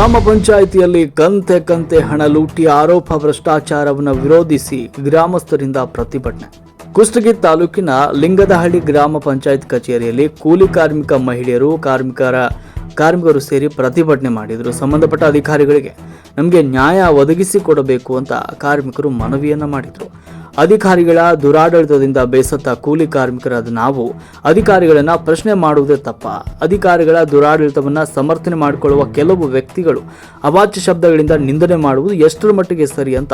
ಗ್ರಾಮ ಪಂಚಾಯಿತಿಯಲ್ಲಿ ಕಂತೆ ಕಂತೆ ಹಣ ಲೂಟಿ ಆರೋಪ ಭ್ರಷ್ಟಾಚಾರವನ್ನು ವಿರೋಧಿಸಿ ಗ್ರಾಮಸ್ಥರಿಂದ ಪ್ರತಿಭಟನೆ. ಕುಷ್ಟಗಿ ತಾಲೂಕಿನ ಲಿಂಗದಹಳ್ಳಿ ಗ್ರಾಮ ಪಂಚಾಯತ್ ಕಚೇರಿಯಲ್ಲಿ ಕೂಲಿ ಕಾರ್ಮಿಕ ಮಹಿಳೆಯರು ಕಾರ್ಮಿಕರ ಕಾರ್ಮಿಕರು ಸೇರಿ ಪ್ರತಿಭಟನೆ ಮಾಡಿದರು ಸಂಬಂಧಪಟ್ಟ ಅಧಿಕಾರಿಗಳಿಗೆ. ನಮಗೆ ನ್ಯಾಯ ಒದಗಿಸಿಕೊಡಬೇಕು ಅಂತ ಕಾರ್ಮಿಕರು ಮನವಿಯನ್ನು ಮಾಡಿದರು. ಅಧಿಕಾರಿಗಳ ದುರಾಡಳಿತದಿಂದ ಬೇಸತ್ತ ಕೂಲಿ ಕಾರ್ಮಿಕರಾದ ನಾವು ಅಧಿಕಾರಿಗಳನ್ನ ಪ್ರಶ್ನೆ ಮಾಡುವುದೇ ತಪ್ಪ. ಅಧಿಕಾರಿಗಳ ದುರಾಡಳಿತವನ್ನ ಸಮರ್ಥನೆ ಮಾಡಿಕೊಳ್ಳುವ ಕೆಲವು ವ್ಯಕ್ತಿಗಳು ಅವಾಚ್ಯ ಶಬ್ದಗಳಿಂದ ನಿಂದನೆ ಮಾಡುವುದು ಎಷ್ಟರ ಮಟ್ಟಿಗೆ ಸರಿ ಅಂತ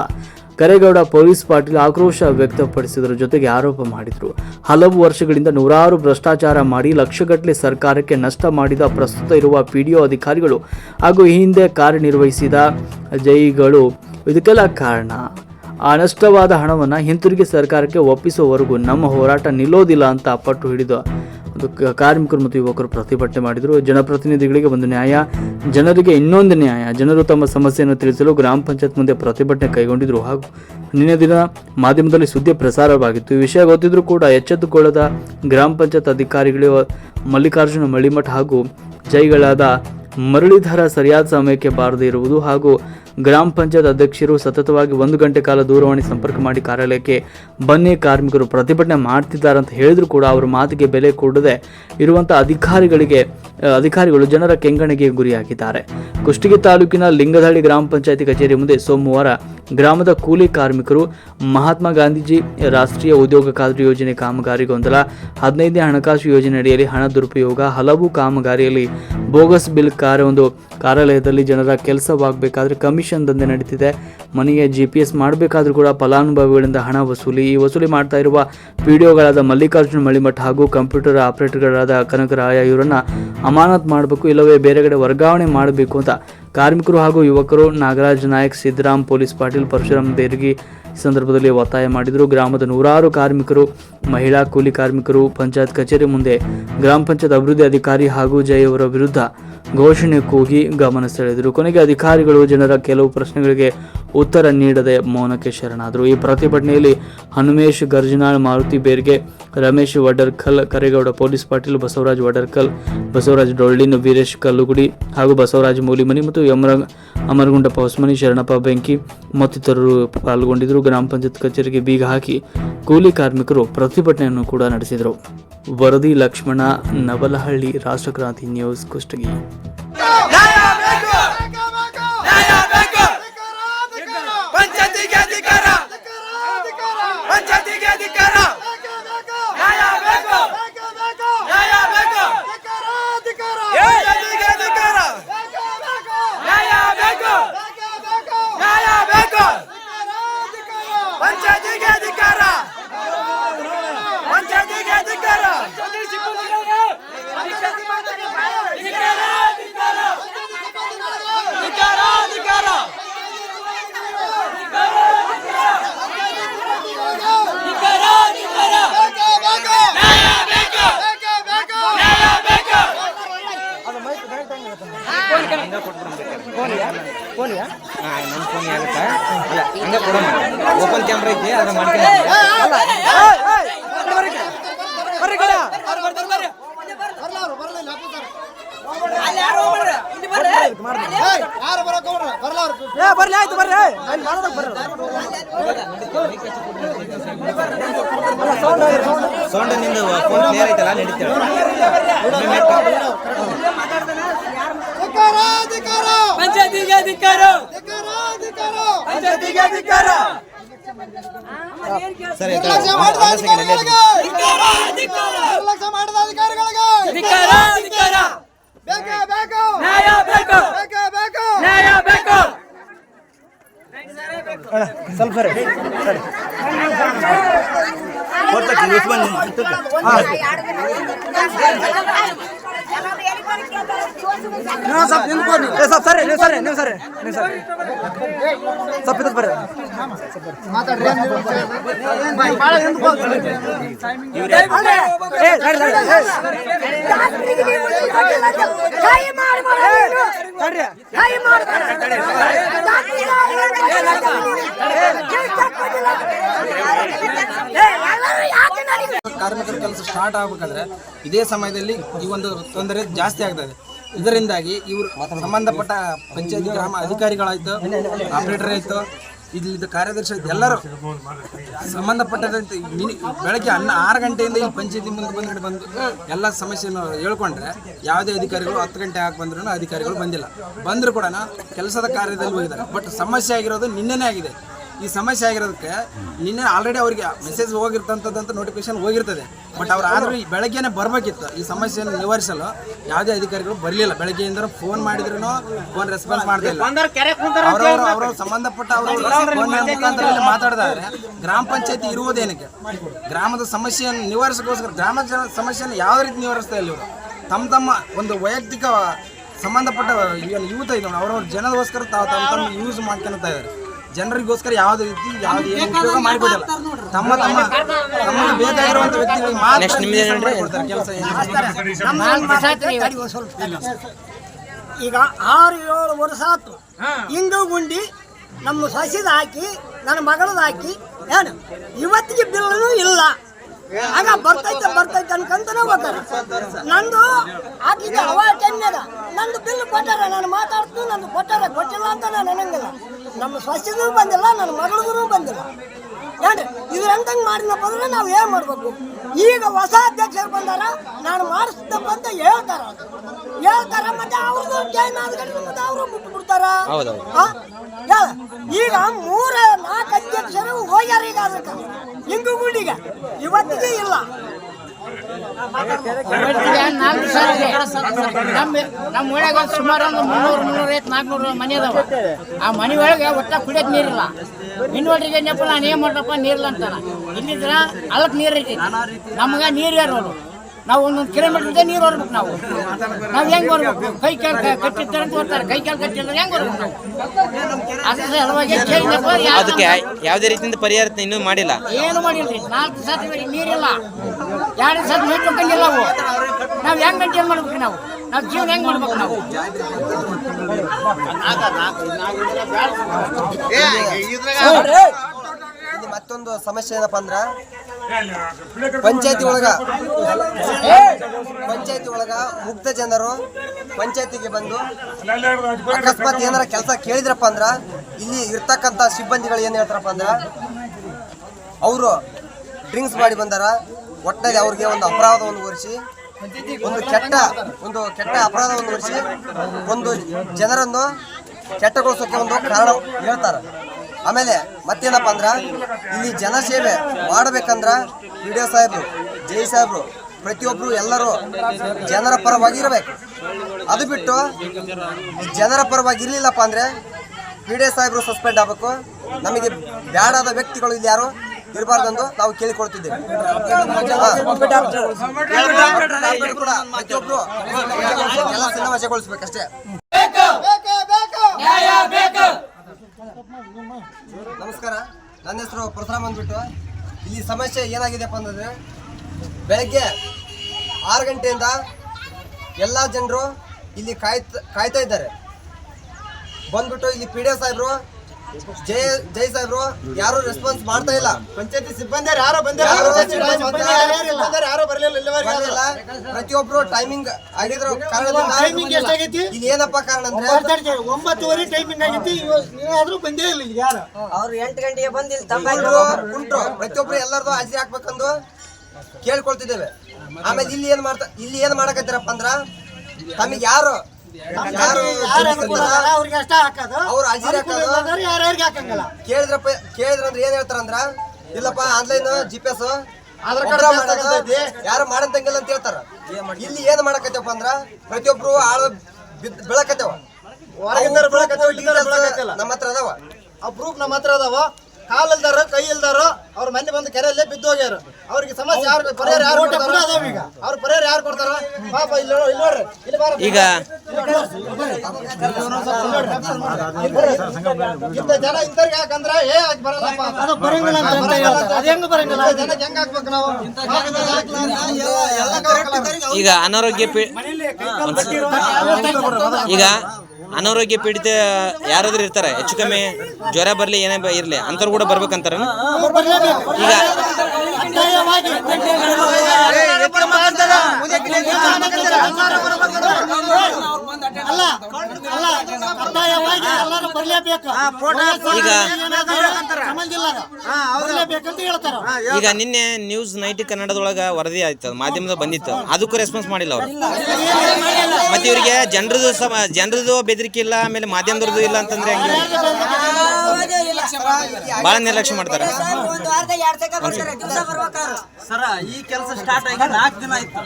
ಕರೇಗೌಡ ಪೊಲೀಸ್ ಪಾಟೀಲ್ ಆಕ್ರೋಶ ವ್ಯಕ್ತಪಡಿಸಿದರ. ಜೊತೆಗೆ ಆರೋಪ ಮಾಡಿದರು. ಹಲವು ವರ್ಷಗಳಿಂದ ನೂರಾರು ಭ್ರಷ್ಟಾಚಾರ ಮಾಡಿ ಲಕ್ಷಗಟ್ಟಲೆ ಸರ್ಕಾರಕ್ಕೆ ನಷ್ಟ ಮಾಡಿದ ಪ್ರಸ್ತುತ ಇರುವ ಪಿಡಿಒ ಅಧಿಕಾರಿಗಳು ಹಾಗೂ ಈ ಹಿಂದೆ ಕಾರ್ಯನಿರ್ವಹಿಸಿದ ಜೈಗಳು. ಇದಕ್ಕೆಲ್ಲ ಕಾರಣ? ಆ ನಷ್ಟವಾದ ಹಣವನ್ನು ಹಿಂತಿರುಗಿ ಸರ್ಕಾರಕ್ಕೆ ಒಪ್ಪಿಸುವವರೆಗೂ ನಮ್ಮ ಹೋರಾಟ ನಿಲ್ಲೋದಿಲ್ಲ ಅಂತ ಪಟ್ಟು ಹಿಡಿದು ಒಂದು ಕಾರ್ಮಿಕರು ಮತ್ತು ಯುವಕರು ಪ್ರತಿಭಟನೆ ಮಾಡಿದರು. ಜನಪ್ರತಿನಿಧಿಗಳಿಗೆ ಒಂದು ನ್ಯಾಯ, ಜನರಿಗೆ ಇನ್ನೊಂದು ನ್ಯಾಯ. ಜನರು ತಮ್ಮ ಸಮಸ್ಯೆಯನ್ನು ತಿಳಿಸಲು ಗ್ರಾಮ ಪಂಚಾಯತ್ ಮುಂದೆ ಪ್ರತಿಭಟನೆ ಕೈಗೊಂಡಿದ್ರು. ಹಾಗೂ ನಿನ್ನೆ ದಿನ ಮಾಧ್ಯಮದಲ್ಲಿ ಸುದ್ದಿ ಪ್ರಸಾರವಾಗಿತ್ತು. ಈ ವಿಷಯ ಗೊತ್ತಿದ್ರೂ ಕೂಡ ಎಚ್ಚೆತ್ತುಕೊಳ್ಳದ ಗ್ರಾಮ ಪಂಚಾಯತ್ ಅಧಿಕಾರಿಗಳು ಮಲ್ಲಿಕಾರ್ಜುನ ಮಳಿಮಠ ಹಾಗೂ ಜೈಗಳಾದ ಮರಳಿಧರ ಸರಿಯಾದ ಸಮಯಕ್ಕೆ ಬಾರದೇ ಇರುವುದು ಹಾಗೂ ಗ್ರಾಮ ಪಂಚಾಯತ್ ಅಧ್ಯಕ್ಷರು ಸತತವಾಗಿ ಒಂದು ಗಂಟೆ ಕಾಲ ದೂರವಾಣಿ ಸಂಪರ್ಕ ಮಾಡಿ ಕಾರ್ಯಾಲಯಕ್ಕೆ ಬನ್ನಿ ಕಾರ್ಮಿಕರು ಪ್ರತಿಭಟನೆ ಮಾಡ್ತಿದ್ದಾರೆ ಅಂತ ಹೇಳಿದ್ರು ಕೂಡ ಅವರ ಮಾತಿಗೆ ಬೆಲೆ ಕೊಡದೆ ಇರುವಂಥ ಅಧಿಕಾರಿಗಳಿಗೆ ಅಧಿಕಾರಿಗಳು ಜನರ ಕೆಂಗಣಿಗೆ ಗುರಿಯಾಗಿದ್ದಾರೆ ಕುಷ್ಟಗಿ ತಾಲೂಕಿನ ಲಿಂಗದಹಳ್ಳಿ ಗ್ರಾಮ ಪಂಚಾಯತಿ ಕಚೇರಿ ಮುಂದೆ ಸೋಮವಾರ ಗ್ರಾಮದ ಕೂಲಿ ಕಾರ್ಮಿಕರು ಮಹಾತ್ಮ ಗಾಂಧೀಜಿ ರಾಷ್ಟ್ರೀಯ ಉದ್ಯೋಗ ಖಾತ್ರಿ ಯೋಜನೆ ಕಾಮಗಾರಿ ಗೊಂದಲ, ಹದಿನೈದನೇ ಹಣಕಾಸು ಯೋಜನೆ ಅಡಿಯಲ್ಲಿ ಹಣ ದುರುಪಯೋಗ, ಹಲವು ಕಾಮಗಾರಿಯಲ್ಲಿ ಬೋಗಸ್ ಬಿಲ್ ಕಾರ್ಯ ಒಂದು ಕಾರ್ಯಾಲಯದಲ್ಲಿ ಜನರ ಕೆಲಸವಾಗಬೇಕಾದ್ರೆ ಕಮಿಷನ್ ದಂಧೆ ನಡೀತಿದೆ. ಮನೆಗೆ ಜಿ ಪಿ ಎಸ್ ಮಾಡಬೇಕಾದ್ರೂ ಕೂಡ ಫಲಾನುಭವಿಗಳಿಂದ ಹಣ ವಸೂಲಿ, ಈ ವಸೂಲಿ ಮಾಡ್ತಾ ಇರುವ ಪಿಡಿಒಗಳಾದ ಮಲ್ಲಿಕಾರ್ಜುನ ಮಳಿಮಠ ಹಾಗೂ ಕಂಪ್ಯೂಟರ್ ಆಪರೇಟರ್ಗಳಾದ ಕನಕರಾಯ ಇವರನ್ನ ಅಮಾನತ್ ಮಾಡಬೇಕು, ಇಲ್ಲವೇ ಬೇರೆ ಕಡೆ ವರ್ಗಾವಣೆ ಮಾಡಬೇಕು ಅಂತ ಕಾರ್ಮಿಕರು ಹಾಗೂ ಯುವಕರು ನಾಗರಾಜ್ ನಾಯಕ್, ಸಿದ್ದರಾಮ್, ಪೊಲೀಸ್ ಪಾಟೀಲ್, ಪರಶುರಾಮ್ ಬೇರ್ಗಿ ಸಂದರ್ಭದಲ್ಲಿ ಒತ್ತಾಯ ಮಾಡಿದರು. ಗ್ರಾಮದ ನೂರಾರು ಕಾರ್ಮಿಕರು, ಮಹಿಳಾ ಕೂಲಿ ಕಾರ್ಮಿಕರು, ಪಂಚಾಯತ್ ಕಚೇರಿ ಮುಂದೆ ಗ್ರಾಮ ಪಂಚಾಯತ್ ಅಭಿವೃದ್ಧಿ ಅಧಿಕಾರಿ ಹಾಗೂ ಜೈ ಅವರ ವಿರುದ್ಧ ಘೋಷಣೆ ಕೂಗಿ ಗಮನ ಸೆಳೆದರು. ಕೊನೆಗೆ ಅಧಿಕಾರಿಗಳು ಜನರ ಕೆಲವು ಪ್ರಶ್ನೆಗಳಿಗೆ ಉತ್ತರ ನೀಡದೆ ಮೌನಕ್ಕೆ ಶರಣಾದರು. ಈ ಪ್ರತಿಭಟನೆಯಲ್ಲಿ ಹನುಮೇಶ್, ಗರ್ಜನಾಳ್, ಮಾರುತಿ ಬೇರ್ಗೆ, ರಮೇಶ್ ವಡರ್ಕಲ್, ಕರೇಗೌಡ ಪೊಲೀಸ್ ಪಾಟೀಲ್, ಬಸವರಾಜ್ ವಡರ್ಕಲ್, ಬಸವರಾಜ್ ಡೊಳ್ಳಿನ್, ವೀರೇಶ್ ಕಲ್ಲುಗುಡಿ ಹಾಗೂ ಬಸವರಾಜ್ ಮೂಲಿಮನಿ ಮತ್ತು ಯಮರ ಅಮರಗುಂಡಪ್ಪ ಹೊಸಮನಿ ಶರಣಪ್ಪ ಬೆಂಕಿ ಮತ್ತಿತರರು ಪಾಲ್ಗೊಂಡಿದ್ದರು. ಗ್ರಾಮ ಪಂಚಾಯತ್ ಕಚೇರಿಗೆ ಬೀಗ ಹಾಕಿ ಕೂಲಿ ಕಾರ್ಮಿಕರು ಪ್ರತಿಭಟನೆಯನ್ನು ಕೂಡ ನಡೆಸಿದರು. ವರದಿ ಲಕ್ಷ್ಮಣ ನವಲಹಳ್ಳಿ ರಾಷ್ಟ್ರಕ್ರಾಂತಿ ನ್ಯೂಸ್ ಕುಷ್ಟಗಿ ನ್ಯಾಯ ಬೇಕು ನ್ಯಾಯ ಬೇಕು ಪಂಚಾಯತಿಗೆ ಅಧಿಕಾರ ಪಂಚಾಯತಿಗೆ ಅಧಿಕಾರ ನ್ಯಾಯ ಬೇಕು ನ್ಯಾಯ ಬೇಕು ಪಂಚಾಯತಿಗೆ ಅಧಿಕಾರ ನ್ಯಾಯ ಬೇಕು ನ್ಯಾಯ ಬೇಕು ಪಂಚಾಯತಿಗೆ ಅಧಿಕಾರ ಪಂಚಾಯತಿಗೆ ಅಧಿಕಾರ ಅಧಿಕಾರ ಅಧಿಕಾರ ಅಧಿಕಾರ ಅಧಿಕಾರ ನ್ಯಾಯ ಬೇಕು ನ್ಯಾಯ ಬೇಕು ನನ್ನ ಫೋನ್ ಆಗುತ್ತಾ ಅಲ್ಲ ಹಂಗೆ ಕೊಡೋಣ ಕ್ಯಾಮ್ರಾ ಐತಿ ಅದ್ರ ಮಾಡ್ಕೊಂಡು ಬರ್ಲಿ ಆಯ್ತು ಬರ್ರಿ ಸೌಂಡ್ ನಿಂದು ಫೋನ್ ಕ್ಲಿಯರ್ ಐತಲ್ಲ ನಡೀತೇವೆ ಪಂಚಾಯತಿಗೆ ಅಧಿಕಾರ ಪಂಚಾಯತಿಗೆ ಅಧಿಕಾರ ಸರಿ ಅಧಿಕಾರ ಮಾಡಿದ ಅಧಿಕಾರಿಗಳಿಗೆ. ಅಧಿಕಾರ ಅಧಿಕಾರ. ಬೇಕೇ ಬೇಕು. ನ್ಯಾಯ ಬೇಕು. ಬೇಕೇ ಬೇಕು. ನ್ಯಾಯ ಬೇಕು. ನೀವು ಸ್ವಲ್ಪ ನಿಂತ್ಕೊಳ್ಳಿ ಸ್ವಲ್ಪ ಸರಿ ನೀವು ಸರಿ ನೀವು ಸರಿ ನೀವು ಸರಿ ಸ್ವಲ್ಪ ಇದಕ್ಕೆ ಬರ್ರಿ ಮಾತಾಡ್ರಿ ಭಾಳ ಏ ಕಾರ್ಮಿಕರ ಕೆಲಸ ಸ್ಟಾರ್ಟ್ ಆಗ್ಬೇಕಾದ್ರೆ ಇದೇ ಸಮಯದಲ್ಲಿ ಈ ಒಂದು ತೊಂದರೆ ಜಾಸ್ತಿ ಆಗ್ತದೆ. ಇದರಿಂದಾಗಿ ಇವರು ಸಂಬಂಧಪಟ್ಟ ಪಂಚಾಯತಿ ಗ್ರಾಮ ಅಧಿಕಾರಿಗಳಾಯ್ತು ಆಪರೇಟರ್ ಆಯ್ತು ಇಲ್ಲಿದ್ದ ಕಾರ್ಯದರ್ಶಿ ಎಲ್ಲರೂ ಸಂಬಂಧಪಟ್ಟದಂತೆ ಬೆಳಗ್ಗೆ ಹನ್ನ ಆರು ಗಂಟೆಯಿಂದ ಇಲ್ಲಿ ಪಂಚಾಯತಿ ಮುಂದೆ ಬಂದ್ಗಡೆ ಬಂದು ಎಲ್ಲ ಸಮಸ್ಯೆಯನ್ನು ಹೇಳ್ಕೊಂಡ್ರೆ ಯಾವುದೇ ಅಧಿಕಾರಿಗಳು ಹತ್ತು ಗಂಟೆ ಆಗಿ ಬಂದ್ರೂ ಅಧಿಕಾರಿಗಳು ಬಂದಿಲ್ಲ. ಬಂದರೂ ಕೂಡ ಕೆಲಸದ ಕಾರ್ಯದಲ್ಲಿ ಹೋಗಿದ್ದಾರೆ. ಬಟ್ ಸಮಸ್ಯೆ ಆಗಿರೋದು ನಿನ್ನೆನೇ ಆಗಿದೆ. ಈ ಸಮಸ್ಯೆ ಆಗಿರೋದಕ್ಕೆ ನಿನ್ನೆ ಆಲ್ರೆಡಿ ಅವರಿಗೆ ಮೆಸೇಜ್ ಹೋಗಿರ್ತಂಥದ್ದಂತ ನೋಟಿಫಿಕೇಶನ್ ಹೋಗಿರ್ತದೆ. ಬಟ್ ಅವ್ರು ಆದರೂ ಈ ಬೆಳಗ್ಗೆನೆ ಬರಬೇಕಿತ್ತು. ಈ ಸಮಸ್ಯೆಯನ್ನು ನಿವಾರಿಸಲು ಯಾವುದೇ ಅಧಿಕಾರಿಗಳು ಬರಲಿಲ್ಲ. ಬೆಳಗ್ಗೆಯಿಂದ ಫೋನ್ ಮಾಡಿದ್ರು ಫೋನ್ ರೆಸ್ಪಾನ್ಸ್ ಮಾಡಿದಿಲ್ಲ ಇಲ್ಲ. ಅವರವರು ಅವರ ಸಂಬಂಧಪಟ್ಟ ಅವರು ಫೋನ್ ಮುಖಾಂತರ ಇಲ್ಲಿ ಮಾತಾಡಿದಾರೆ. ಗ್ರಾಮ ಪಂಚಾಯತಿ ಇರುವುದೇನಕ್ಕೆ? ಗ್ರಾಮದ ಸಮಸ್ಯೆಯನ್ನು ನಿವಾರಿಸೋಕ್ಕೋಸ್ಕರ ಗ್ರಾಮದ ಜನ ಸಮಸ್ಯೆಯನ್ನು ಯಾವ ರೀತಿ ನಿವಾರಿಸ್ತಾ ಇಲ್ಲ ಇವರು? ತಮ್ಮ ತಮ್ಮ ಒಂದು ವೈಯಕ್ತಿಕ ಸಂಬಂಧಪಟ್ಟ ಯೂತ್ ಇದ್ದಾವೆ ಅವ್ರವ್ರ ಜನಗೋಸ್ಕರ ತಾವು ತಮ್ಮ ತಮ್ಮ ಯೂಸ್ ಮಾಡ್ಕೊಳ್ತಾ ಇದ್ದಾರೆ. ಜನರಿಗೋಸ್ಕರ ಯಾವ್ದು ರೀತಿ ಯಾವ್ದು ಏನು ಉಪಯೋಗ ಮಾಡಿಕೊಡಲ್ಲ ತಮ್ಮ ತಮ್ಮ ತಮಗೆ ಬೇಕಾಗಿರುವಂತ ವ್ಯಕ್ತಿಗಳಿಗೆ ಮಾತ್ರ ಕೆಲಸ ಈಗ ಆರು ಏಳು ವರ್ಷ ಆತು ಹಿಂದೂ ಗುಂಡಿ ನಮ್ಮ ಸಸಿದ ಹಾಕಿ ನನ್ನ ಮಗಳದ ಹಾಕಿ ಏನು? ಇವತ್ತಿಗೆ ಬಿಲ್ಲೂ ಇಲ್ಲ. ಆಗ ಬರ್ತೈತೆ ಬರ್ತೈತೆ ಅನ್ಕಂತಾನೆ ಹೋಗ್ತಾರೆ. ನಂದು ಹಾಕಿದ್ದೆ ಅವ ಟೈಮ್ನಾಗ ನಂದು ಬಿಲ್ ಕೊಟ್ಟಾರ ನಾನು ಮಾತಾಡ್ತು ನಂದು ಕೊಟ್ಟಾರ ಕೊಟ್ಟಿಲ್ಲ ಅಂತ ನಾನು ಅನ್ನಂಗಿಲ್ಲ. ನಮ್ಮ ಸಸಿಗೂ ಬಂದಿಲ್ಲ ನನ್ನ ಮಗಳಿಗೂ ಬಂದಿಲ್ಲ. ಏನ್ರಿ ಇದ್ರಂತಂಗೆ ಮಾಡಿದಪ್ಪ ಅಂದ್ರೆ ನಾವು ಏನು ಮಾಡಬೇಕು? ಈಗ ಹೊಸ ಅಧ್ಯಕ್ಷರು ಬಂದಾರ ನಾನು ಮಾಡಿಸ್ತಪ್ಪ ಅಂತ ಹೇಳ್ತಾರ. ಹೇಳ್ತಾರ ಮತ್ತೆ ಅವ್ರದ್ದು ಜೈನ್ ಆದ್ಗಡೆ ಮತ್ತೆ ಅವರು ಬಿಟ್ಟು ಬಿಡ್ತಾರ? ಈಗ ಮೂರ ನಾಲ್ಕು ಅಧ್ಯಕ್ಷರು ಹೋಗ್ಯಾರ ಈಗ ಅದಕ್ಕೆ. ಹಿಂಗು ಗುಂಡಿಗೆ. ಇವತ್ತಿಗೆ ಇಲ್ಲ. ನಮ್ಮ ನಮ್ಮ ಊರಾಗ ಸುಮಾರು ಒಂದು ಮುನ್ನೂರು ಮುನ್ನೂರ ಐತ್ ನಾಲ್ಕುನೂರು ಮನೆ ಅದಾವ ಆ ಮನೆ ಒಳಗೆ ಒಟ್ಟ ಕುಡಿಯೋಕೆ ನೀರಿಲ್ಲ ಇನ್ನೊಟ್ಟಿಗೆ ನೆಪ ನಾನು ಏನು ಮಾಡ್ರಪ್ಪ ನೀರಿಲ್ಲ ಅಂತಾನ ಇಲ್ಲಿದ್ರ ಅಲ್ಲಕ್ಕೆ ನೀರ್ ಐತಿ ನಮ್ಗೆ ನೀರ್ ಯಾರು ನಾವು ಒಂದೊಂದು ಕಿಲೋಮೀಟರ್ ನೀರು ಹೊರಬೇಕು ನಾವು. ನಾವು ಹೆಂಗೆ ಬರ್ಬೇಕು ಕೈ ಕಾಲು ಕಟ್ಟಿರ್ತಾರೆ ಅಂತ ಬರ್ತಾರೆ ಕೈ ಕಾಲು ಕಟ್ಟಿಲ್ಲ ಹೆಂಗೆ ಬರ್ಬೇಕು ನಾವು? ಅದ್ರ ಸಲುವಾಗಿ ಅದಕ್ಕೆ ಯಾವುದೇ ರೀತಿಯಿಂದ ಪರಿಹಾರ ಇನ್ನೂ ಮಾಡಿಲ್ಲ. ಏನು ಮಾಡಿಲ್ರಿ ನಾಲ್ಕು ಸತಿ ಬರೀ ನೀರಿಲ್ಲ. ಎರಡು ಸತಿ ನೀರು ಕಂಡಿಲ್ಲ ನಾವು. ನಾವು ಹೆಂಗ್ ಮೇಂಟೈನ್ ಮಾಡ್ಬೇಕು ನಾವು? ನಾವು ಜೀವನ ಹೆಂಗ್ ಮಾಡ್ಬೇಕು ನಾವು? ಇಲ್ಲಿ ಮತ್ತೊಂದು ಸಮಸ್ಯೆ ಏನಪ್ಪಾ ಅಂದ್ರ ಪಂಚಾಯತಿ ಒಳಗ. ಪಂಚಾಯತಿ ಒಳಗ ಮುಗ್ಧ ಜನರು ಪಂಚಾಯತಿಗೆ ಬಂದು ಅಕಸ್ಮಾತ್ ಏನಾರ ಕೆಲಸ ಕೇಳಿದ್ರಪ್ಪ ಅಂದ್ರ ಇಲ್ಲಿ ಇರ್ತಕ್ಕಂಥ ಸಿಬ್ಬಂದಿಗಳು ಏನ್ ಹೇಳ್ತಾರಪ್ಪ ಅಂದ್ರ ಅವರು ಡ್ರಿಂಕ್ಸ್ ಮಾಡಿ ಬಂದಾರ ಒಟ್ಟಿನಲ್ಲಿ ಅವ್ರಿಗೆ ಒಂದು ಅಪರಾಧವನ್ನು ಹೊರಿಸಿ ಒಂದು ಕೆಟ್ಟ ಒಂದು ಕೆಟ್ಟ ಅಪರಾಧವನ್ನು ಹೊರಿಸಿ ಒಂದು ಜನರನ್ನು ಕೆಟ್ಟಗೊಳಿಸೋಕೆ ಒಂದು ಕಾರಣ ಹೇಳ್ತಾರ. ಆಮೇಲೆ ಮತ್ತೇನಪ್ಪ ಅಂದ್ರೆ ಇಲ್ಲಿ ಜನಸೇವೆ ಮಾಡಬೇಕಂದ್ರ ಪಿ ಡಿ ಸಾಹೇಬ್ರು ಜೈ ಸಾಹೇಬ್ರು ಪ್ರತಿಯೊಬ್ರು ಎಲ್ಲರೂ ಜನರ ಪರವಾಗಿರಬೇಕು. ಅದು ಬಿಟ್ಟು ಜನರ ಪರವಾಗಿ ಇರಲಿಲ್ಲಪ್ಪ ಅಂದ್ರೆ ಪಿ ಡಿ ಸಾಹೇಬ್ರು ಸಸ್ಪೆಂಡ್ ಆಗಬೇಕು. ನಮಗೆ ಬ್ಯಾಡಾದ ವ್ಯಕ್ತಿಗಳು ಇಲ್ಲಿ ಯಾರು ಇರಬಾರ್ದಂದು ನಾವು ಕೇಳಿಕೊಳ್ತಿದ್ದೇವೆ. ಪ್ರತಿಯೊಬ್ಬರು ಎಲ್ಲ ಪ್ರತಿಯೊಬ್ರು ನಮಸ್ಕಾರ. ನನ್ನ ಹೆಸರು ಪ್ರಸರಾಮ್ ಅಂದ್ಬಿಟ್ಟು ಇಲ್ಲಿ ಸಮಸ್ಯೆ ಏನಾಗಿದೆಪ್ಪ ಅಂತಂದ್ರೆ ಬೆಳಗ್ಗೆ ಆರು ಗಂಟೆಯಿಂದ ಎಲ್ಲ ಜನರು ಇಲ್ಲಿ ಕಾಯ್ತಾ ಕಾಯ್ತಾ ಇದ್ದಾರೆ. ಬಂದ್ಬಿಟ್ಟು ಇಲ್ಲಿ ಪಿ ಡಿ ಸಾಹೇಬ್ರು ಜೈ ಜೈ ಸಾಹೇಬ್ರು ಯಾರು ರೆಸ್ಪಾನ್ಸ್ ಮಾಡ್ತಾ ಇಲ್ಲ. ಪಂಚಾಯತಿ ಸಿಬ್ಬಂದಿ ಯಾರು ಯಾರು ಬರಲಿಲ್ಲ ಪ್ರತಿಯೊಬ್ರು ಟೈಮಿಂಗ್ ಆಗಿದ್ರ. ಕಾರಣದಿಂದ ಇಲ್ಲಿ ಏನಪ್ಪ ಕಾರಣ ಅಂದ್ರೆ ಒಂಬತ್ತುವರೆ ಟೈಮಿಂಗ್ ಆಗೈತಿ ನೀವಾದ್ರೂ ಬಂದೇ ಇಲ್ಲ ಈಗ ಯಾರು? ಅವ್ರು ಎಂಟು ಗಂಟೆಗೆ ಬಂದಿಲ್ಲ. ಇಲ್ಲಿ ಕುಂಟ್ರು ಕುಂಟ್ರು ಪ್ರತಿಯೊಬ್ರು ಎಲ್ಲರದು ಹಾಜರಿ ಹಾಕ್ಬೇಕಂದು ಕೇಳ್ಕೊಳ್ತಿದ್ದೇವೆ. ಆಮೇಲೆ ಇಲ್ಲಿ ಏನ್ ಮಾಡ್ತಾ ಇಲ್ಲಿ ಏನ್ ಮಾಡಕತ್ತಿರಪ್ಪ ಅಂದ್ರ ತಮಗೆ ಯಾರು ಯಾರು ಅವ್ರಿಗೆ ಅಷ್ಟ ಹಾಕೋದು. ಅವ್ರು ಹಾಜರಿ ಹಾಕೋದು. ಯಾರ್ಯಾರಿಗೆ ಹಾಕಂಗಿಲ್ಲ. ಕೇಳಿದ್ರಪ್ಪ ಕೇಳಿದ್ರಂದ್ರೆ ಏನ್ ಹೇಳ್ತಾರಂದ್ರ ಇಲ್ಲಪ್ಪ online G P S Aadhaar card ಯಾರು ಮಾಡಂತಂಗಿಲ್ಲ ಅಂತ ಹೇಳ್ತಾರ. ಇಲ್ಲಿ ಏನ್ ಮಾಡಕತ್ತೇವಪ್ಪ ಅಂದ್ರ ಪ್ರತಿಯೊಬ್ರು ಆಳು ಬಿದ್ ಬೆಳಕತ್ತೇವ. ಹೊರಗಿಂದರ ಬೆಳಕತ್ತೇವ, ಇಲ್ಲಿಂದರ ಇಲ್ಲ ನಮ್ಮ ಹತ್ರ ಅದಾವ. ಆ ಪ್ರೂಫ್ ನಮ್ಮ ಹತ್ರ ಅದಾವ. ಕಾಲ್ ಇಲ್ದಾರ ಕೈ ಇಲ್ದಾರ ಅವ್ರ ಮನೆ ಬಂದು ಕೆರೆಯಲ್ಲೇ ಬಿದ್ದು ಹೋಗ್ಯಾರ. ಅವ್ರಿಗೆ ಸಮಸ್ಯೆ ಯಾರು ಪರಿಹಾರ ಯಾರು ಕೊಡ್ತಾರ? ಅವ್ರ ಪರಿಹಾರ ಯಾರು ಕೊಡ್ತಾರ? ಪಾಪ ಇಲ್ಲಿ ನೋಡ್ರಿ. ಇಲ್ಲಿ ಬಾರ. ಈಗ ಇಂಥ ಜನ ಯಾಕಂದ್ರೆ ಏ ಬರಲ್ಲಪ್ಪ ಬರಂಗಿಲ್ಲ ಅಂತ ಹಾಕ್ಬೇಕು ನಾವು ಈಗ ಅನಾರೋಗ್ಯ ಪೀ ಈಗ ಅನಾರೋಗ್ಯ ಪೀಡಿತ ಯಾರಾದ್ರೂ ಇರ್ತಾರೆ, ಹೆಚ್ಚು ಕಮ್ಮಿ ಜ್ವರ ಬರಲಿ, ಏನೇ ಇರಲಿ, ಅಂಥವ್ರು ಕೂಡ ಬರ್ಬೇಕಂತಾರ ಈಗ ಈಗ ಈಗ ನಿನ್ನೆ ನ್ಯೂಸ್ ನೈಟ್ ಕನ್ನಡದೊಳಗ ವರದಿ ಆಯ್ತು ಮಾಧ್ಯಮದ ಬಂದಿತ್ತು, ಅದಕ್ಕೂ ರೆಸ್ಪಾನ್ಸ್ ಮಾಡಿಲ್ಲ ಅವ್ರು. ಮತ್ತೆ ಇವರಿಗೆ ಜನರದು ಜನರದು ಬೆದರಿಕೆ ಇಲ್ಲ ಆಮೇಲೆ ಮಾಧ್ಯಮದವ್ರದ್ದು ಇಲ್ಲ ಅಂತಂದ್ರೆ ಹೆಂಗೆ? ಭಾಳ ನಿರ್ಲಕ್ಷ್ಯ ಮಾಡ್ತಾರೆ ಸರ ಈ ಕೆಲಸ ಸ್ಟಾರ್ಟ್ ಆಗಿ ನಾಲ್ಕು ದಿನ ಆಯ್ತು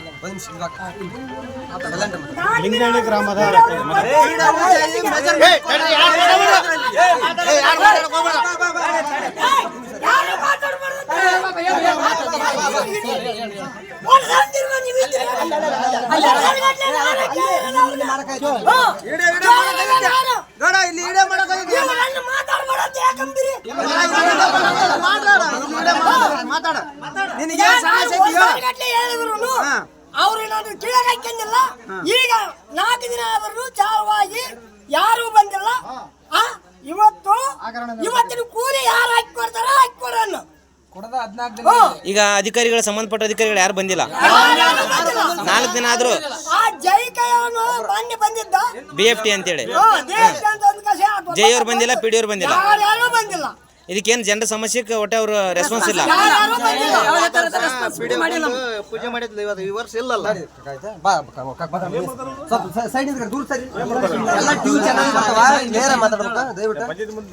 ಲಿಂಗನಹಳ್ಳಿ ಗ್ರಾಮದ ಅವ್ರೇನಾದ್ರು ಹಾಕ್ಯಂದಿಲ್ಲ ಈಗ ನಾಲ್ಕು ದಿನ ಆದರೂ ಚಾರವಾಗಿ ಯಾರು ಬಂದಿಲ್ಲ. ಆ, ಇವತ್ತು ಇವತ್ತಿನ ಕೂಲಿ ಯಾರು ಹಾಕಿ ಕೊಡ್ತಾರ ಹಾಕಿ ಕೊಡೋಣ. ಈಗ ಅಧಿಕಾರಿಗಳ ಸಂಬಂಧಪಟ್ಟ ಅಧಿಕಾರಿಗಳು ಯಾರು ಬಂದಿಲ್ಲ? ನಾಲ್ಕು ದಿನ ಆದ್ರೂ. ಬಿ ಎಫ್ ಟಿ ಅಂತೇಳಿ. ಜೈ ಅವ್ರು ಬಂದಿಲ್ಲ ಪಿ ಡಿ ಅವ್ರು ಬಂದಿಲ್ಲ. ಇದಕ್ಕೇನು ಜನರ ಸಮಸ್ಯೆಗೆ ಒಟ್ಟೆ ಅವರು ರೆಸ್ಪಾನ್ಸ್ ಇಲ್ಲ. ಪೂಜೆ ಮಾಡಿದ್ಲು ಇವತ್ತು ಈ ವರ್ಷ ಇಲ್ಲಲ್ಲ? ಸೈಡ್ ದೂರ ಸರಿ. ಎಲ್ಲ ಟಿವಿ ಚಾನಲ್ ಬರ್ತಾವ ನೇರ ಮಾತಾಡ್ಬೇಕಾ ದಯವಿಟ್ಟು.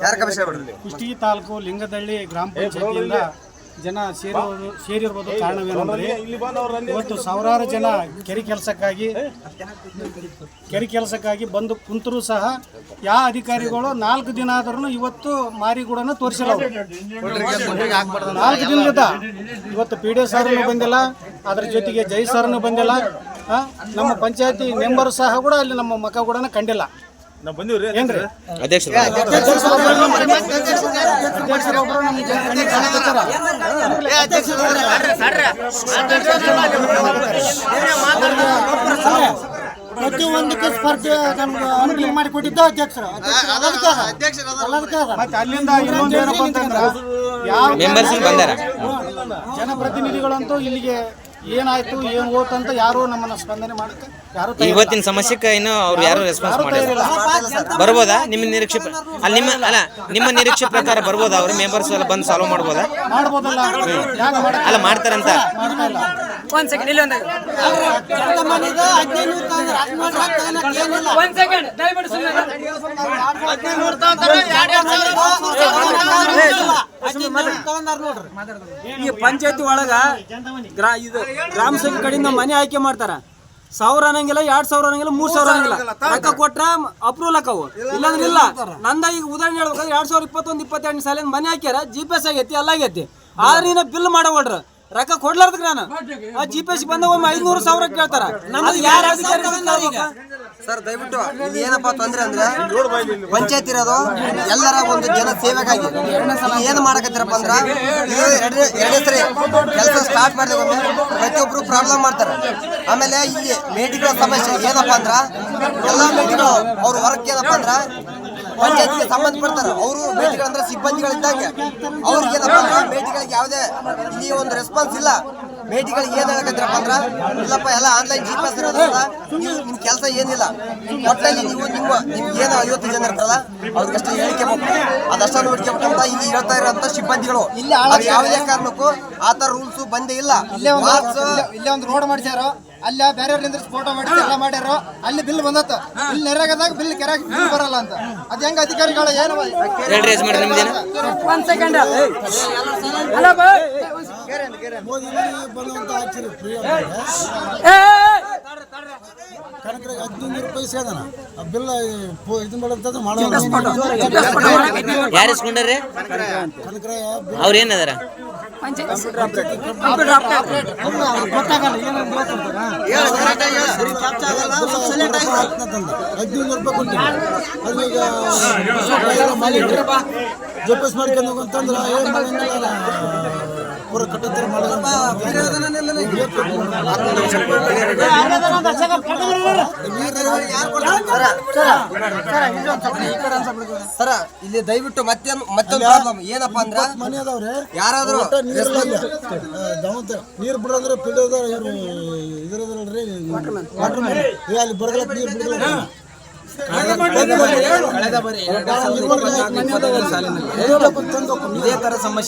ಯಾರ ಕಮಿಷನ್ ಬಿಡ್ರಿ ಕುಷ್ಟಗಿ ತಾಲೂಕು ಲಿಂಗದಳ್ಳಿ ಗ್ರಾಮ ಪಂಚಾಯತಿಯಿಂದ ಜನ ಸೇರಿರೋದು ಸೇರಿರ್ಬೋದು ಕಾರಣವೇನೆಂದರೆ ಇವತ್ತು ಸಾವಿರಾರು ಜನ ಕೆರೆ ಕೆಲಸಕ್ಕಾಗಿ ಕೆರೆ ಕೆಲಸಕ್ಕಾಗಿ ಬಂದು ಕುಂತರೂ ಸಹ ಯಾವ ಅಧಿಕಾರಿಗಳು ನಾಲ್ಕು ದಿನ ಆದ್ರೂ ಇವತ್ತು ಮಾರಿಗೂಡನ ತೋರಿಸಿಲ್ಲ. ನಾಲ್ಕು ದಿನದ ಇವತ್ತು ಪಿ ಡಿ ಸರ್ನು ಬಂದಿಲ್ಲ. ಅದ್ರ ಜೊತೆಗೆ ಜೈ ಸರ್ನು ಬಂದಿಲ್ಲ. ನಮ್ಮ ಪಂಚಾಯತಿ ಮೆಂಬರ್ ಸಹ ಕೂಡ ಅಲ್ಲಿ ನಮ್ಮ ಮಕ್ಕ ಕೂಡ ಕಂಡಿಲ್ಲ. ಪ್ರತಿಯೊಂದಕ್ಕೆ ಸ್ಪರ್ಧೆ ನಮ್ಗೆ ಅನುಕೂಲ ಮಾಡಿ ಕೊಟ್ಟಿದ್ದ ಅಧ್ಯಕ್ಷರು ಮತ್ತೆ ಅಲ್ಲಿಂದ ಇನ್ನೊಂದು ಏನಪ್ಪ ಅಂತಂದ್ರ ಯಾವ ಜನಪ್ರತಿನಿಧಿಗಳಂತೂ ಇಲ್ಲಿಗೆ ಏನಾಯ್ತು ಏನ್ ಹೋತಂತ ಯಾರು ನಮ್ಮನ್ನ ಸ್ಪಂದನೆ ಮಾಡಕ್ಕೆ ಯಾರು ಇವತ್ತಿನ ಸಮಸ್ಯೆಗೆ ಏನು ಅವ್ರು ಯಾರು ರೆಸ್ಪಾನ್ಸ್ ಮಾಡಿಲ್ಲ. ಬರ್ಬೋದಾ? ನಿಮ್ಮ ನಿರೀಕ್ಷೆ ಪ್ರ- ಅಲ್ಲಿ ನಿಮ್ಮ ಅಲ್ಲ ನಿಮ್ಮ ನಿರೀಕ್ಷೆ ಪ್ರಕಾರ ಬರ್ಬೋದಾ? ಅವ್ರ ಮೆಂಬರ್ಸ್ ಎಲ್ಲ ಬಂದು ಸಾಲ್ವ್ ಮಾಡ್ಬೋದಾ? ಮಾಡ್ಬೋದಲ್ಲ. ಯಾಕೆ ಮಾಡಕ್ ಅಲ್ಲ ಮಾಡ್ತಾರಂತ. ಒಂದ್ ಸೆಕೆಂಡ್ ಇಲ್ಲ ಒಂದ್ ಸೆಕೆಂಡ್ ದಯವಿಟ್ಟು ಸುಮ್ಮನೆ ಈ ಪಂಚಾಯತಿ ಒಳಗ ಗ್ರಾ ಇದು ಗ್ರಾಮ ಸಭೆ ಕಡೆಯಿಂದ ಮನೆ ಆಯ್ಕೆ ಮಾಡ್ತಾರ. ಸಾವಿರ ಅನ್ನಂಗಿಲ್ಲ ಎರಡ್ ಸಾವಿರ ಅನ್ನಂಗಿಲ್ಲ ಮೂರ್ ಸಾವಿರ ಅನ್ನಂಗಿಲ್ಲ. ರೊಕ್ಕ ಕೊಟ್ರ ಅಪ್ರೂವಲ್ ಅಕ್ಕವು ಇಲ್ಲಾಂದ್ರೆ ಇಲ್ಲ ನಂದ ಈಗ ಉದಾಹರಣೆ ಹೇಳ್ಬೇಕಾದ್ರೆ ಎರಡ್ ಸಾವಿರ ಇಪ್ಪತ್ತೊಂದು ಇಪ್ಪತ್ತೆರಡು ಸಾಲಿನ ಮನೆ ಹಾಕ್ಯಾರ ಜಿ ಪಿ ಎಸ್ ಆಗೈತಿ ಎಲ್ಲ ಆಗೈತಿ. ಆದ್ರೆ ಇನ್ನ ಬಿಲ್ ಮಾಡವಲ್ರ. ರೊಕ್ಕ ಕೊಡ್ಲಾರ್ದಕ್ ನಾನು. ಆ ಜಿ ಪಿ ಎಸ್ ಬಂದ ಒಮ್ಮೆ ಐದ್ನೂರು ಸಾವಿರ ಕೇಳ್ತಾರ. ನಮ್ದು ಯಾರ ಅಧಿಕಾರಿ? ಸರ್, ದಯವಿಟ್ಟು ಏನಪ್ಪ ಏನಪ್ಪಾ ತೊಂದ್ರೆ ಅಂದ್ರೆ ಪಂಚಾಯತ್ ಇರೋದು, ಎಲ್ಲರ ಒಂದು ಜನ ಸೇವೆಗಾಗಿ. ಏನ್ ಮಾಡಕತ್ತೀರಪ್ಪ ಅಂದ್ರ ಎರಡು ಎರಡನೇ ಸರಿ ಕೆಲಸ ಸ್ಟಾರ್ಟ್ ಮಾಡಿದ್ರೆ ಪ್ರತಿಯೊಬ್ರು ಪ್ರಾಬ್ಲಮ್ ಮಾಡ್ತಾರೆ. ಆಮೇಲೆ ಈ ಮೇಟಿಗಳ ಸಮಸ್ಯೆ ಏನಪ್ಪಾ ಅಂದ್ರ, ಎಲ್ಲ ಮೇಟಿಗಳು ಅವ್ರ ವರ್ಕ್ ಏನಪ್ಪಾ ಅಂದ್ರ, ಪಂಚಾಯತ್ಗೆ ಸಂಬಂಧಪಡ್ತಾರೆ ಅವರು ಮೇಟಿಗಳಂದ್ರೆ ಸಿಬ್ಬಂದಿಗಳಿದ್ದಂಗೆ. ಅವ್ರಿಗೆ ಏನಪ್ಪಾ ಅಂದ್ರ ಮೇಟಿಗಳಿಗೆ ಯಾವುದೇ, ಇಲ್ಲಿ ಒಂದು ರೆಸ್ಪಾನ್ಸ್ ಇಲ್ಲ. ಮೇಟಿಗಳಿಗೆ ಏನ್ ಹೇಳಕತ್ತೀರಪ್ಪ ಅಂದ್ರ ಇಲ್ಲಪ್ಪ ಎಲ್ಲ ಆನ್ಲೈನ್ ಜಿ ಪಾಸ್ ಇರೋದ್ರಿಂದ ನೀವು ಕೆಲಸ ಏನಿಲ್ಲ. ಒಟ್ಟಲ್ಲಿ ನೀವು ನಿಮ್ಮ ನಿಮ್ಗೆ ಏನು ಐವತ್ತು ಜನ ಇರ್ತಾರಲ್ಲ ಅವ್ರಿಗಷ್ಟೇ ಹೇಳಿಕೆ ಅದಷ್ಟು ಅದಷ್ಟ ನೋಡ್ಕೊಬೇಕಂತ ಇಲ್ಲಿ ಹೇಳ್ತಾ ಇರೋಂಥ ಸಿಬ್ಬಂದಿಗಳು. ಯಾವುದೇ ಕಾರಣಕ್ಕೂ ಆ ಥರ ರೂಲ್ಸ್ ಬಂದೇ ಇಲ್ಲ. ಇಲ್ಲೇ ಒಂದು ರೋಡ್ ಮಾಡ್ಸ್ಯಾರ. ಅಲ್ಲ ಬೇರೆ ಫೋಟೋ ಮಾಡಿ ಎಲ್ಲ ಮಾಡ್ಯಾರ ಅಲ್ಲಿ ಬಿಲ್ ಬಂದತ್ತ. ಬಿಲ್ ನೆರಗದಾಗ ಬಿಲ್ ಕೆರಾಗ ಬಿಲ್ ಬರಲ್ಲ ಅಂತ. ಅದ್ ಹೆಂಗ ಅಧಿಕಾರಿಗಳು ಏನು ಹೇಳ್ರಿ ಯಜಮಾನ್ರೆ ನಿಮ್ದೇನು? ಒಂದ್ ಸೆಕೆಂಡ್ ಅಲ್ಲ ಬಾ. ಹದಿನೈದು ರೂಪಾಯಿ ಸೇದನ. ಬಿಲ್ ಇದನ್ನ ಮಾಡೋದು ಯಾರು ಇಸ್ಕೊಂಡ್ರಿ ಅವ್ರು ಏನದಾರ ಹದಿನೈದು ರೂಪಾಯಿ ಅದು ಈಗ ಜೋಪಾಸ್ ಮಾಡ್ಕೊಂಡು ಹೋಗಂತಂದ್ರೆ ಏನು ಮಾಡಂಗಿಲ್ಲ ಪೂರ ಕಟ್ಟತ್ತರ ಸರ ಇಲ್ಲಿ ದಯವಿಟ್ಟು ಮತ್ತೆ ಮತ್ತೊಂದು ಪ್ರಾಬ್ಲಮ್ ಏನಪ್ಪಾ ಅಂದ್ರ ಮನೆ ಅದಾವ್ರೆ. ಯಾರಾದ್ರೂ ನೀರ್ ಬಿಡಂದ್ರೆ ಇವರು ಇದ್ರದ್ರಲ್ರಿ ವಾಟರ್ ಮ್ಯಾನ್ ಅಲ್ಲಿ ನೀರು ಕಳೆದ ಬಾರಿ ಸಾಲಿನಲ್ಲಿ ಇದೇ ತರ ಸಮಸ್ಯೆ.